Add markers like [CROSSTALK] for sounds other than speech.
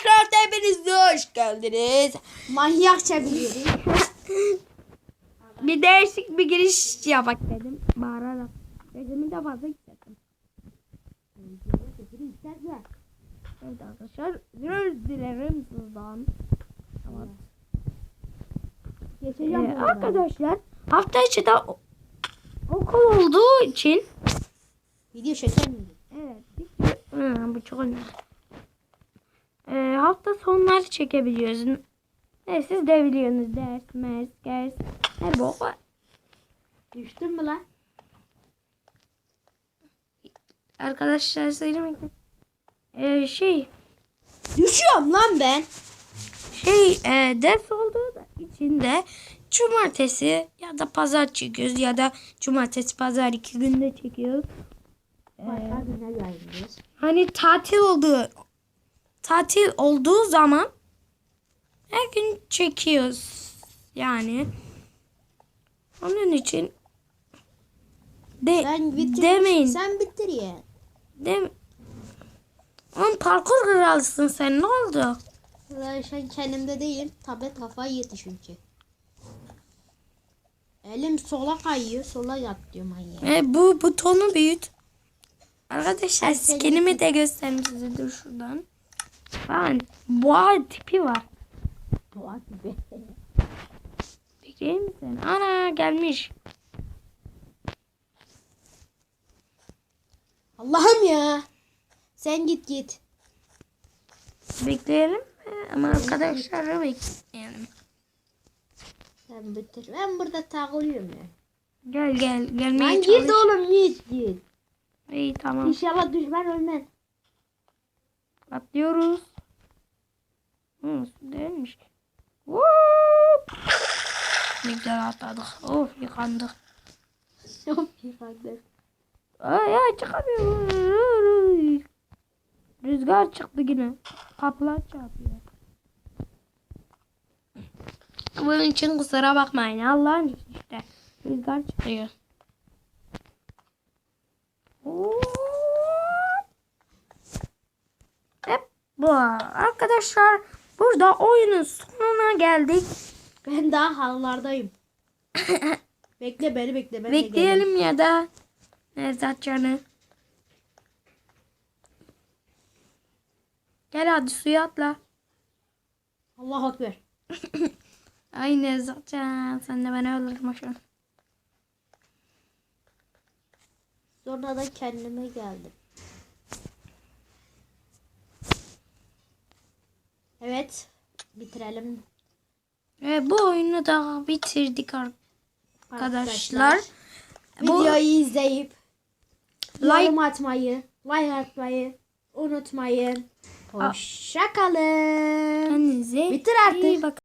Minecraft hepiniz hoş geldiniz. Manyakça biliyorum. [LAUGHS] Bir değişik bir giriş yapak dedim. Bağırarak. Sesimi de fazla hissettim. Evet arkadaşlar. Özür dilerim sizden. Tamam. Geçeceğim Ee, arkadaşlar hafta içi de okul olduğu için Video çeker miyim? Evet. Hı, bu çok önemli. Ee, hafta sonları çekebiliyoruz. Evet, siz de biliyorsunuz. Ders, mers, ders. Bok var. Düştün mü lan? Arkadaşlar söylemek ee, şey Düşüyorum lan ben. şey e, ders olduğu da için de cumartesi ya da pazar çekiyoruz ya da cumartesi pazar iki günde çekiyoruz. Yayınlıyoruz. Hani tatil olduğu tatil olduğu zaman her gün çekiyoruz. Yani onun için de Ben bitir. demeyin. Sen bitir ya. Dem Oğlum parkur kralısın sen ne oldu? Sen kendimde değilim. Tablet kafayı yedi çünkü. Elim sola kayıyor. Sola yat diyor manyak. E, bu butonu büyüt. Arkadaşlar skinimi de göstereyim size dur şuradan. Bakın boğa tipi var. Boğa gibi. Bekleyeyim [LAUGHS] misin? Ana gelmiş. Allah'ım ya. Sen git git. Bekleyelim? Ama arkadaşları bekleyelim. Sen bitir. Ben burada takılıyorum ya. Gel gel gelmeye Lan çalış. git oğlum git git. İyi tamam. İnşallah düşman ölmez. Atlıyoruz. Su değilmiş. Whoop. Ne güzel atladık. Of yıkandık. Çok kardeş. Ay ay çıkamıyorum. Rüzgar çıktı yine. Kapılar çarpıyor. Bunun için kusura bakmayın. Allah'ın işte. Rüzgar çıkıyor. Hep bu. Arkadaşlar burada oyunun sonuna geldik. Ben daha halılardayım. [LAUGHS] bekle beni bekle. Ben. Bekleyelim ya da Nevzat Can'ı. Gel hadi suya atla. Allah ekber. [LAUGHS] Ay Nevzat Can sen de beni öldürmüşsün. Sonradan kendime geldim. Evet. Bitirelim Ve bu oyunu da bitirdik ar- arkadaşlar. Bu Videoyu izleyip Like- yorum atmayı, like atmayı unutmayın. Hoşça kalın. kendinize Bitir artık. iyi bakın.